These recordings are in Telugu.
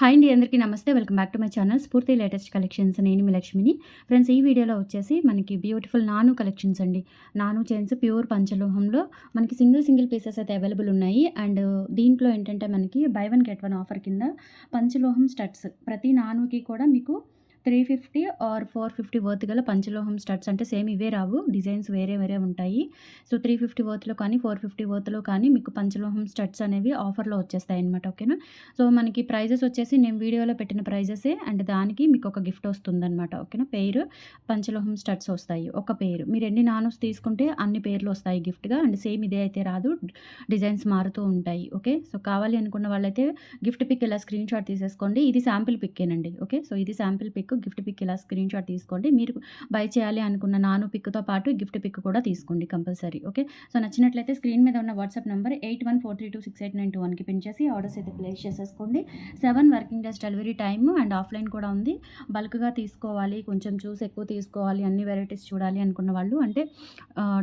హాయ్ అండి అందరికీ నమస్తే. Welcome back to my channel Spoorthi latest collections నేను మీ లక్ష్మిని. ఫ్రెండ్స్ ఈ వీడియోలో వచ్చేసి మనకి బ్యూటిఫుల్ నాను కలెక్షన్స్ అండి. నాను చైన్స్ ప్యూర్ పంచలోహంలో మనకి సింగిల్ సింగిల్ పీసెస్ అయితే అవైలబుల్ ఉన్నాయి. అండ్ దీంట్లో ఏంటంటే మనకి buy one get one offer కింద పంచలోహం స్టడ్స్ ప్రతి నానుకి కూడా మీకు three fifty or four fifty worth గల పంచలోహం స్టడ్స్ అంటే సేమ్ ఇవే రావు. డిజైన్స్ వేరే వేరే ఉంటాయి. సో త్రీ ఫిఫ్టీ వర్త్లో కానీ ఫోర్ ఫిఫ్టీ వర్త్లో కానీ మీకు పంచలోహం స్టడ్స్ అనేవి ఆఫర్లో వచ్చేస్తాయి అనమాట ఓకేనా సో మనకి ప్రైజెస్ వచ్చేసి నేను వీడియోలో పెట్టిన ప్రైజెసే అండ్ దానికి మీకు ఒక గిఫ్ట్ వస్తుందన్నమాట ఓకేనా పేరు పంచలోహం స్టడ్స్ వస్తాయి ఒక పేరు. మీరు ఎన్ని నానోస్ తీసుకుంటే అన్ని పేర్లు వస్తాయి గిఫ్ట్గా అండ్ సేమ్ ఇదే అయితే రాదు. డిజైన్స్ మారుతూ ఉంటాయి ఓకే సో కావాలి అనుకున్న వాళ్ళైతే గిఫ్ట్ పిక్ ఇలా స్క్రీన్ షాట్ తీసేసుకోండి. ఇది శాంపిల్ పిక్కేనండి ఓకే సో ఇది శాంపిల్ పిక్ గిఫ్ట్ పిక్ ఇలా స్క్రీన్ షాట్ తీసుకోండి. మీరు బై చేయాలి అనుకున్న నాను పిక్తో పాటు గిఫ్ట్ పిక్ కూడా తీసుకోండి కంపల్సరీ ఓకే? సో నచ్చినట్లయితే స్క్రీన్ మీద ఉన్న WhatsApp number eight one four three two six eight nine two వన్కి పిన్ చేసి ఆర్డర్స్ అయితే ప్లేస్ చేసేసుకోండి. Seven working days delivery time and offline కూడా ఉంది. బల్క్గా తీసుకోవాలి కొంచెం చూసి ఎక్కువ తీసుకోవాలి అన్ని వెరైటీస్ చూడాలి అనుకున్న వాళ్ళు అంటే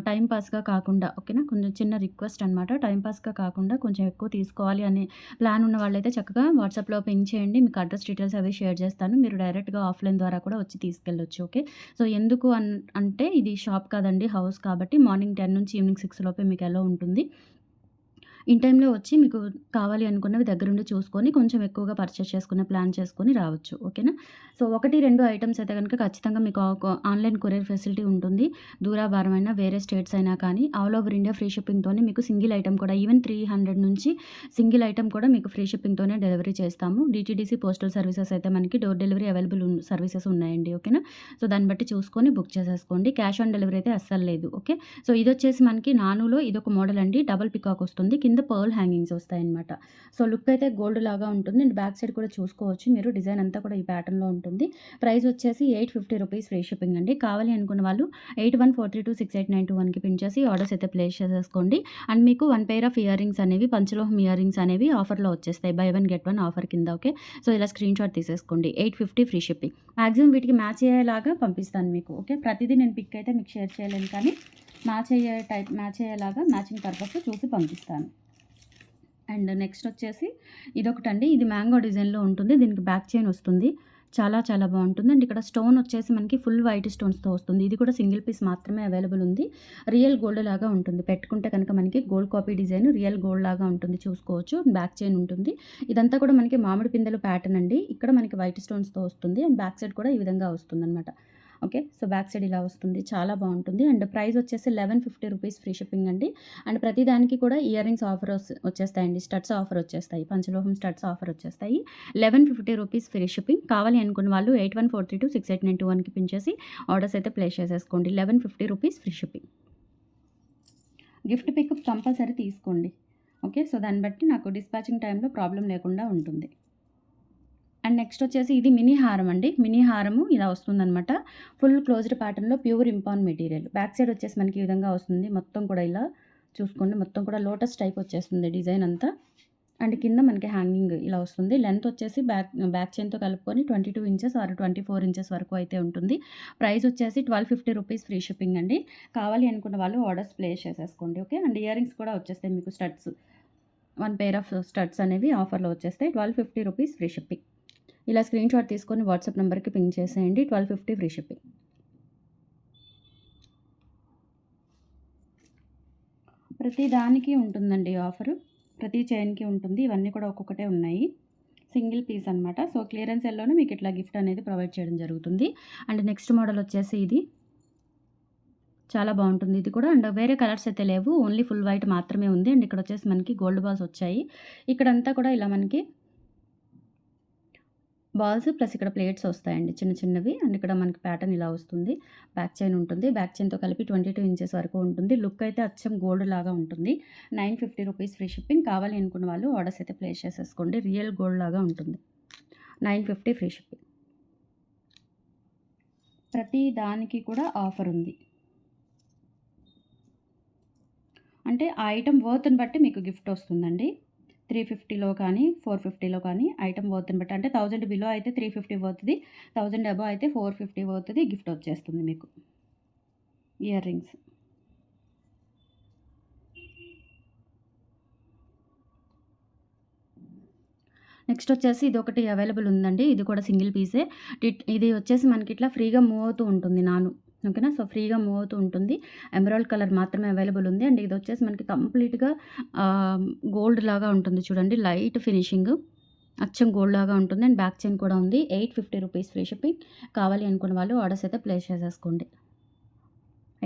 టైం పాస్గా కాకుండా ఓకేనా? కొంచెం చిన్న రిక్వెస్ట్ అనమాట టైం పాస్గా కాకుండా కొంచెం ఎక్కువ తీసుకోవాలి అనే ప్లాన్ ఉన్న వాళ్ళైతే చక్కగా వాట్సాప్లో పింక్ చేయండి. మీకు అడ్రస్ డీటెయిల్స్ అవి షేర్ చేస్తాను. మీరు డైరెక్ట్గా ఆఫ్ ఆఫ్లైన్ ద్వారా కూడా వచ్చి తీసుకెళ్ళొచ్చు ఓకే? సో ఎందుకు అన్ అంటే ఇది షాప్ కాదండి హౌస్ కాబట్టి మార్నింగ్ టెన్ నుంచి ఈవినింగ్ సిక్స్ లోపే మీకు ఎలా ఉంటుంది. ఇన్ టైంలో వచ్చి మీకు కావాలి అనుకున్నవి దగ్గరుండి చూసుకొని కొంచెం ఎక్కువగా పర్చేస్ చేసుకునే ప్లాన్ చేసుకొని రావచ్చు. ఓకేనా? సో ఒకటి రెండు ఐటమ్స్ అయితే కనుక ఖచ్చితంగా మీకు ఆన్లైన్ కొరియర్ ఫెసిలిటీ ఉంటుంది. దూరాభారమైన వేరే స్టేట్స్ అయినా కానీ ఆల్ ఓవర్ ఇండియా ఫ్రీ షిప్పింగ్తోనే మీకు సింగిల్ ఐటమ్ కూడా ఈవెన్ త్రీ హండ్రెడ్ నుంచి సింగిల్ ఐటమ్ కూడా మీకు ఫ్రీ షిప్పింగ్తోనే డెలివరీ చేస్తాము. డిటీడీసీ పోస్టల్ సర్వీసెస్ అయితే మనకి డోర్ డెలివరీ అవైలబుల్ సర్వీసెస్ ఉన్నాయండి. ఓకేనా? సో దాన్ని బట్టి చూసుకొని బుక్ చేసేసుకోండి. క్యాష్ ఆన్ డెలివరీ అయితే అస్సలు లేదు. ఓకే? సో ఇది వచ్చేసి మనకి నానులో ఇది ఒక మోడల్ అండి. డబల్ పికాక్ వస్తుంది. కింద పర్ల్ హ్యాంగింగ్స్ వస్తాయన్నమాట. సో లుక్ అయితే గోల్డ్ లాగా ఉంటుంది. అండ్ బ్యాక్ సైడ్ కూడా చూసుకోవచ్చు. మీరు డిజైన్ అంతా కూడా ఈ ప్యాటర్న్లో ఉంటుంది. ప్రైస్ వచ్చేసి eight fifty rupees free shipping అండి. కావాలి అనుకున్న వాళ్ళు eight one four three two six eight nine two వన్కి పిన్ చేసి ఆర్డర్స్ అయితే ప్లేస్ చేసేసుకోండి. అండ్ మీకు one pair of earrings అనేవి పంచలోహం ఇయర్ రింగ్స్ అనేవి ఆఫర్లో వచ్చేస్తాయి. Buy one get one offer కింద ఓకే సో ఇలా స్క్రీన్ షాట్ తీసేసుకోండి. Eight fifty free shipping maximum వీటికి మ్యాచ్ అయ్యేలాగా పంపిస్తాను మీకు ఓకే ప్రతిదీ నేను పిక్ అయితే మీకు షేర్ చేయలేను కానీ మ్యాచ్ అయ్యే టైప్ మ్యాచ్ అయ్యేలాగా మ్యాచింగ్ పర్పస్ చూసి పంపిస్తాను. అండ్ నెక్స్ట్ వచ్చేసి ఇదొకటండి. ఇది మ్యాంగో డిజైన్లో ఉంటుంది. దీనికి బ్యాక్ చైన్ వస్తుంది. చాలా చాలా బాగుంటుంది. అండ్ ఇక్కడ స్టోన్ వచ్చేసి మనకి ఫుల్ వైట్ స్టోన్స్తో వస్తుంది. ఇది కూడా సింగిల్ పీస్ మాత్రమే అవైలబుల్ ఉంది. రియల్ గోల్డ్ లాగా ఉంటుంది. పెట్టుకుంటే కనుక మనకి gold copy design real gold లాగా ఉంటుంది. చూసుకోవచ్చు. బ్యాక్ చైన్ ఉంటుంది. ఇదంతా కూడా మనకి మామిడి పిందెలు ప్యాటర్న్ అండి. ఇక్కడ మనకి వైట్ స్టోన్స్తో వస్తుంది. అండ్ బ్యాక్ సైడ్ కూడా ఈ విధంగా వస్తుంది అనమాట ఓకే? సో బ్యాక్ సైడ్ ఇలా వస్తుంది. చాలా బాగుంటుంది. అండ్ ప్రైస్ వచ్చేసి eleven fifty rupees free shipping అండి. అండ్ ప్రతి దానికి కూడా ఇయర్ రింగ్స్ ఆఫర్ వచ్చేస్తాయండి. స్టడ్స్ ఆఫర్ వచ్చేస్తాయి. పంచలోహం స్టడ్స్ ఆఫర్ వచ్చేస్తాయి. Eleven fifty rupees free shipping. కావాలి అనుకున్న వాళ్ళు eight one four three two six eight nine two వన్కి పించేసి ఆర్డర్స్ అయితే ప్లేస్ చేసేసుకోండి. Eleven fifty rupees free shipping. Gift pic compulsory తీసుకోండి. ఓకే? సో దాన్ని బట్టి నాకు డిస్పాచింగ్ టైంలో ప్రాబ్లం లేకుండా ఉంటుంది. అండ్ నెక్స్ట్ వచ్చేసి ఇది మినీ హారం అండి. మినీ హారము ఇలా వస్తుందన్నమాట. ఫుల్ క్లోజ్డ్ ప్యాటర్న్లో ప్యూర్ ఇంపాన్ మెటీరియల్. బ్యాక్ సైడ్ వచ్చేసి మనకి ఈ విధంగా వస్తుంది. మొత్తం కూడా ఇలా చూసుకోండి. మొత్తం కూడా లోటస్ టైప్ వచ్చేస్తుంది డిజైన్ అంతా. అండ్ కింద మనకి హ్యాంగింగ్ ఇలా వస్తుంది. లెంత్ వచ్చేసి బ్యాక్ బ్యాక్ చైన్తో కలుపుకొని twenty two inches or twenty four inches వరకు అయితే ఉంటుంది. ప్రైస్ వచ్చేసి twelve fifty rupees free shipping అండి. కావాలి అనుకున్న వాళ్ళు ఆర్డర్స్ ప్లేస్ చేసేసుకోండి. ఓకే? అండ్ ఇయర్ రింగ్స్ కూడా వచ్చేస్తాయి మీకు studs. One pair of studs అనేవి ఆఫర్లో వచ్చేస్తాయి. Twelve fifty rupees free shipping. ఇలా స్క్రీన్ షాట్ తీసుకొని వాట్సాప్ నెంబర్కి పింగ్ చేసేయండి. ట్వెల్వ్ ఫిఫ్టీ ఫ్రీ షిప్పింగ్ ప్రతి దానికి ఉంటుందండి ఆఫరు ప్రతి చైన్కి ఉంటుంది. ఇవన్నీ కూడా ఒక్కొక్కటే ఉన్నాయి. సింగిల్ పీస్ అనమాట సో క్లియరెన్స్ ఎల్లోనే మీకు ఇట్లా గిఫ్ట్ అనేది ప్రొవైడ్ చేయడం జరుగుతుంది. అండ్ నెక్స్ట్ మోడల్ వచ్చేసి ఇది. చాలా బాగుంటుంది ఇది కూడా. అండ్ వేరే కలర్స్ అయితే లేవు. ఓన్లీ ఫుల్ వైట్ మాత్రమే ఉంది. అండ్ ఇక్కడ వచ్చేసి మనకి గోల్డ్ బాల్స్ వచ్చాయి. ఇక్కడంతా కూడా ఇలా మనకి బాల్స్ ప్లస్ ఇక్కడ ప్లేట్స్ వస్తాయండి చిన్న చిన్నవి. అండ్ ఇక్కడ మనకి ప్యాటర్న్ ఇలా వస్తుంది. బ్యాక్ చైన్ ఉంటుంది. బ్యాక్ చైన్తో కలిపి ట్వంటీ టూ ఇంచెస్ వరకు ఉంటుంది. లుక్ అయితే అచ్చం గోల్డ్ లాగా ఉంటుంది. Nine fifty rupees free shipping. కావాలి అనుకున్న వాళ్ళు ఆర్డర్స్ అయితే ప్లేస్ చేసేసుకోండి. రియల్ గోల్డ్ లాగా ఉంటుంది. Nine fifty free shipping. ప్రతి దానికి కూడా ఆఫర్ ఉంది. అంటే ఆ ఐటమ్ వర్త్ని బట్టి మీకు గిఫ్ట్ వస్తుందండి. త్రీ ఫిఫ్టీలో కానీ ఫోర్ ఫిఫ్టీలో కానీ ఐటమ్ పోతుంది బట్ అంటే థౌజండ్ బిలో అయితే త్రీ ఫిఫ్టీ పోతుంది థౌజండ్ అబో అయితే ఫోర్ ఫిఫ్టీ పోతుంది గిఫ్ట్ వచ్చేస్తుంది మీకు. ఇయర్ రింగ్స్ నెక్స్ట్ వచ్చేసి ఇది ఒకటి అవైలబుల్ ఉందండి. ఇది కూడా సింగిల్ పీసే ఇది వచ్చేసి మనకి ఇట్లా ఫ్రీగా మూవ్ అవుతూ ఉంటుంది నాను. ఓకేనా? సో ఫ్రీగా మూవ్ అవుతూ ఉంటుంది. ఎమరాల్డ్ కలర్ మాత్రమే అవైలబుల్ ఉంది. అండ్ ఇది వచ్చేసి మనకి కంప్లీట్గా గోల్డ్ లాగా ఉంటుంది చూడండి. Light finishing. అచ్చం గోల్డ్ లాగా ఉంటుంది. అండ్ బ్యాక్ చైన్ కూడా ఉంది. Eight fifty rupees free shipping. కావాలి అనుకున్న వాళ్ళు ఆర్డర్స్ అయితే ప్లేస్ చేసేసుకోండి.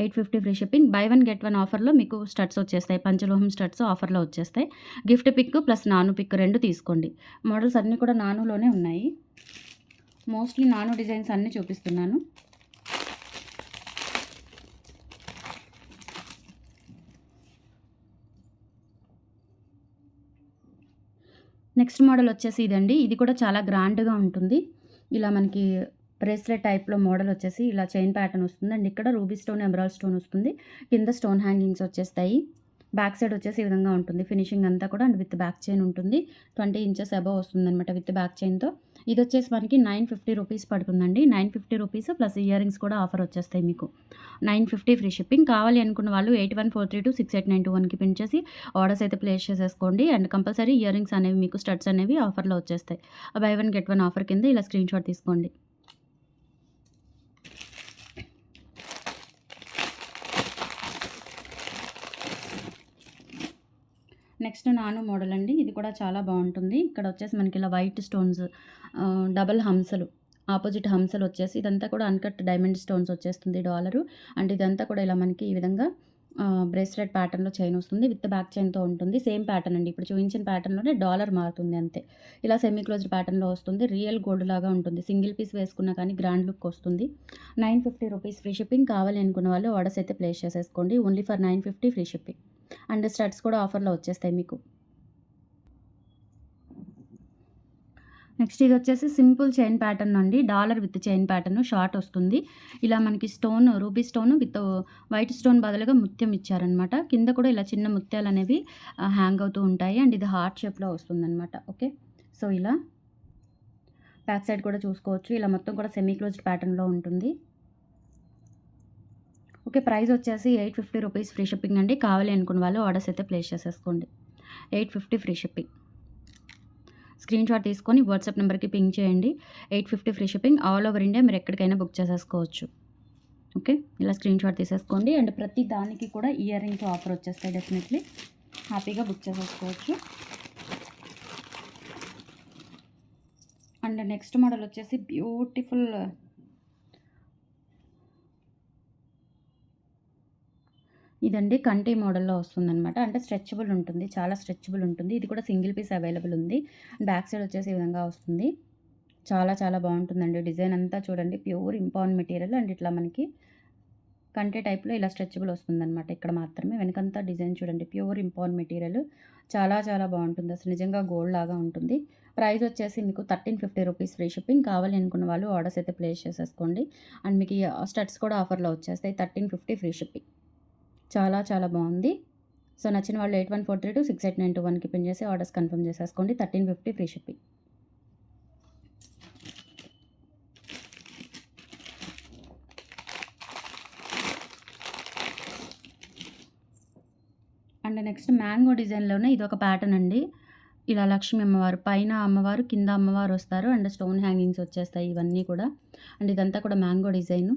Eight fifty free shipping. Buy one get one ఆఫర్లో మీకు స్టడ్స్ వచ్చేస్తాయి. పంచలోహం స్టడ్స్ ఆఫర్లో వచ్చేస్తాయి. గిఫ్ట్ పిక్ ప్లస్ నాను పిక్ రెండు తీసుకోండి. మోడల్స్ అన్నీ కూడా నానులోనే ఉన్నాయి. మోస్ట్లీ నాను డిజైన్స్ అన్నీ చూపిస్తున్నాను. నెక్స్ట్ మోడల్ వచ్చేసి ఇదండి. ఇది కూడా చాలా గ్రాండ్గా ఉంటుంది. ఇలా మనకి బ్రేస్లెట్ టైప్లో మోడల్ వచ్చేసి ఇలా చైన్ ప్యాటర్న్ వస్తుంది అండ్ ఇక్కడ రూబీ స్టోన్ ఎమరాల్డ్ స్టోన్ వస్తుంది. కింద స్టోన్ హ్యాంగింగ్స్ వచ్చేస్తాయి. బ్యాక్ సైడ్ వచ్చేసి ఈ విధంగా ఉంటుంది. ఫినిషింగ్ అంతా కూడా అండ్ విత్ బ్యాక్ చైన్ ఉంటుంది. ట్వంటీ ఇంచెస్ అబవ్ వస్తుంది అనమాట విత్ బ్యాక్ చైన్తో. ఇది వచ్చేసి మనకి నైన్ ఫిఫ్టీ రూపీస్ పడుతుందండి. Nine fifty rupees plus earrings కూడా ఆఫర్ వచ్చేస్తాయి మీకు. Nine fifty free shipping. కావాలి అనుకున్న వాళ్ళు eight one four three two six eight nine two వన్కి పిన్ చేసి ఆర్డర్స్ అయితే ప్లేస్ చేసేసుకోండి. అండ్ కంపల్సరీ ఇయర్ రింగ్స్ అనేవి మీకు స్టడ్స్ అనేవి ఆఫర్లో వచ్చేస్తాయి. Buy one get one offer కింద ఇలా స్క్రీన్ షాట్ తీసుకోండి. నెక్స్ట్ నాను మోడల్ అండి. ఇది కూడా చాలా బాగుంటుంది. ఇక్కడ వచ్చేసి మనకి ఇలా వైట్ స్టోన్స్ డబల్ హంసలు ఆపోజిట్ హంసలు వచ్చేసి ఇదంతా కూడా అన్కట్ డైమండ్ స్టోన్స్ వచ్చేస్తుంది డాలరు అండ్ ఇదంతా కూడా ఇలా మనకి ఈ విధంగా బ్రేస్లెట్ ప్యాటర్న్లో చైన్ వస్తుంది. విత్ బ్యాక్ చైన్తో ఉంటుంది. సేమ్ ప్యాటర్న్ అండి. ఇప్పుడు చూపించిన ప్యాటర్న్లోనే డాలర్ మారుతుంది అంతే. ఇలా సెమీ క్లోజ్డ్ ప్యాటర్న్లో వస్తుంది. రియల్ గోల్డ్ లాగా ఉంటుంది. సింగిల్ పీస్ వేసుకున్నా కానీ గ్రాండ్ లుక్ వస్తుంది. Nine fifty rupees free shipping కావాలి అనుకున్న వాళ్ళు ఆర్డర్స్ అయితే ప్లేస్ చేసేసుకోండి. Only for nine fifty free shipping and studs కూడా ఆఫర్లో వచ్చేస్తాయి మీకు. నెక్స్ట్ ఇది వచ్చేసి సింపుల్ చైన్ ప్యాటర్న్ అండి. Dollar with chain pattern short వస్తుంది. ఇలా మనకి stone ruby stone with white stone బదులుగా ముత్యం ఇచ్చారనమాట కింద కూడా ఇలా చిన్న ముత్యాలు అనేవి హ్యాంగ్ అవుతూ ఉంటాయి. అండ్ ఇది హార్ట్ షేప్లో వస్తుందన్నమాట. ఓకే? సో ఇలా బ్యాక్ సైడ్ కూడా చూసుకోవచ్చు. ఇలా మొత్తం కూడా సెమీ క్లోజ్డ్ ప్యాటర్న్లో ఉంటుంది. ఓకే ప్రైస్ వచ్చేసి eight fifty rupees free shipping అండి. కావాలి అనుకున్న వాళ్ళు ఆర్డర్స్ అయితే ప్లేస్ చేసేసుకోండి. Eight fifty free shipping. Screenshot తీసుకొని వాట్సాప్ నెంబర్కి పింక్ చేయండి. Eight fifty free shipping all over India మీరు ఎక్కడికైనా బుక్ చేసేసుకోవచ్చు. ఓకే ఇలా స్క్రీన్ షాట్ తీసేసుకోండి. అండ్ ప్రతి దానికి కూడా ఇయర్ రింగ్స్ ఆఫర్ వచ్చేస్తాయి డెఫినెట్లీ. హ్యాపీగా బుక్ చేసేసుకోవచ్చు. అండ్ నెక్స్ట్ మోడల్ వచ్చేసి బ్యూటిఫుల్ ఇదండి కంటి మోడల్లో వస్తుందన్నమాట. అంటే స్ట్రెచబుల్ ఉంటుంది. చాలా స్ట్రెచబుల్ ఉంటుంది. ఇది కూడా సింగిల్ పీస్ అవైలబుల్ ఉంది. బ్యాక్ సైడ్ వచ్చేసి ఈ విధంగా వస్తుంది. చాలా చాలా బాగుంటుందండి. డిజైన్ అంతా చూడండి. ప్యూర్ ఇంపాన్ మెటీరియల్ అండ్ ఇట్లా మనకి కంటే టైప్లో ఇలా స్ట్రెచబుల్ వస్తుందన్నమాట. ఇక్కడ మాత్రమే. వెనకంతా డిజైన్ చూడండి. Pure ఇంపాన్ material. చాలా చాలా బాగుంటుంది. అసలు నిజంగా గోల్డ్ లాగా ఉంటుంది. ప్రైస్ వచ్చేసి మీకు thirteen fifty rupees free shipping. కావాలి అనుకున్న వాళ్ళు ఆర్డర్స్ అయితే ప్లేస్ చేసేసుకోండి. అండ్ మీకు స్టడ్స్ కూడా ఆఫర్లో వచ్చేస్తాయి. Thirteen fifty free shipping. చాలా చాలా బాగుంది. సో నచ్చిన వాళ్ళు eight one four three two six eight nine two వన్కి పిన్ చేసి ఆర్డర్స్ కన్ఫర్మ్ చేసేసుకోండి. Thirteen fifty free shipping. And next mango డిజైన్లోనే ఇది ఒక ప్యాటర్న్ అండి. ఇలా లక్ష్మీ అమ్మవారు పైన అమ్మవారు కింద అమ్మవారు వస్తారు. అండ్ స్టోన్ హ్యాంగింగ్స్ వచ్చేస్తాయి ఇవన్నీ కూడా. అండ్ ఇదంతా కూడా మ్యాంగో డిజైను.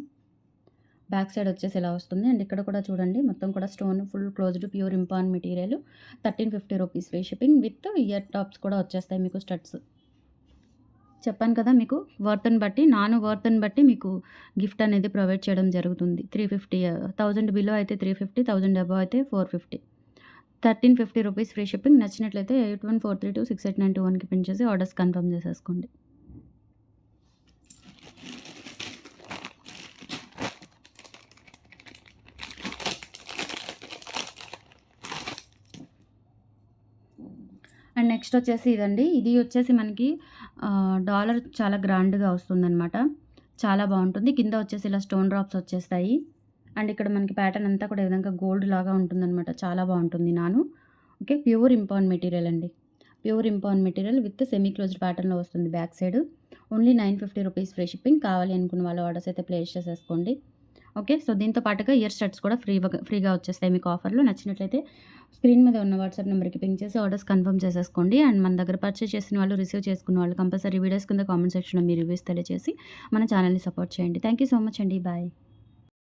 బ్యాక్ సైడ్ వచ్చేసి ఇలా వస్తుంది? అండ్ ఇక్కడ కూడా చూడండి మొత్తం కూడా stone full closed pure ఇంపాన్ material. Thirteen fifty rupees free shipping with ear tops కూడా వచ్చేస్తాయి మీకు స్టడ్స్. చెప్పాను కదా మీకు వర్త్ని బట్టి నాను వర్త్ని బట్టి మీకు గిఫ్ట్ అనేది ప్రొవైడ్ చేయడం జరుగుతుంది. త్రీ ఫిఫ్టీ థౌజండ్ బిలో అయితే త్రీ ఫిఫ్టీ థౌజండ్ అబవ్ అయితే four fifty. Thirteen fifty rupees free shipping. నచ్చినట్లయితే eight one four three two six eight nine two వన్కి పిన్ చేసి ఆర్డర్స్ కన్ఫర్మ్ చేసేసుకోండి అండ్ నెక్స్ట్ వచ్చేసి ఇదండి. ఇది వచ్చేసి మనకి డాలర్ చాలా గ్రాండ్గా వస్తుందన్నమాట. చాలా బాగుంటుంది. కింద వచ్చేసి ఇలా స్టోన్ డ్రాప్స్ వచ్చేస్తాయి. అండ్ ఇక్కడ మనకి ప్యాటర్న్ అంతా కూడా ఈ విధంగా గోల్డ్ లాగా ఉంటుందన్నమాట. చాలా బాగుంటుంది నాను. ఓకే ప్యూర్ ఇంపాన్ మెటీరియల్ అండి. Pure ఇంపాన్ material with semi closed ప్యాటర్న్లో వస్తుంది back side. Only nine fifty rupees free shipping. కావాలి అనుకున్న వాళ్ళు ఆర్డర్స్ అయితే ప్లేస్ చేసేసుకోండి. ఓకే సో దీంతో పాటుగా ఇయర్ స్టడ్స్ కూడా ఫ్రీగా ఫ్రీగా వచ్చేస్తాయి మీకు ఆఫర్లో. నచ్చినట్లయితే స్క్రీన్ మీద ఉన్న వాట్సాప్ నెంబర్కి పింక్ చేసి ఆర్డర్స్ కన్ఫర్మ్ చేసేసుకోండి. అండ్ మన దగ్గర పర్చేస్ చేసిన వాళ్ళు రిసీవ్ చేసుకున్న వాళ్ళు కంపల్సరీ వీడియోస్ కింద కామెంట్ సెక్షన్లో మీ రివ్యూస్ తెలియజేసి మన ఛానల్ని సపోర్ట్ చేయండి. థ్యాంక్ యూ సో మచ్ అండి. బాయ్.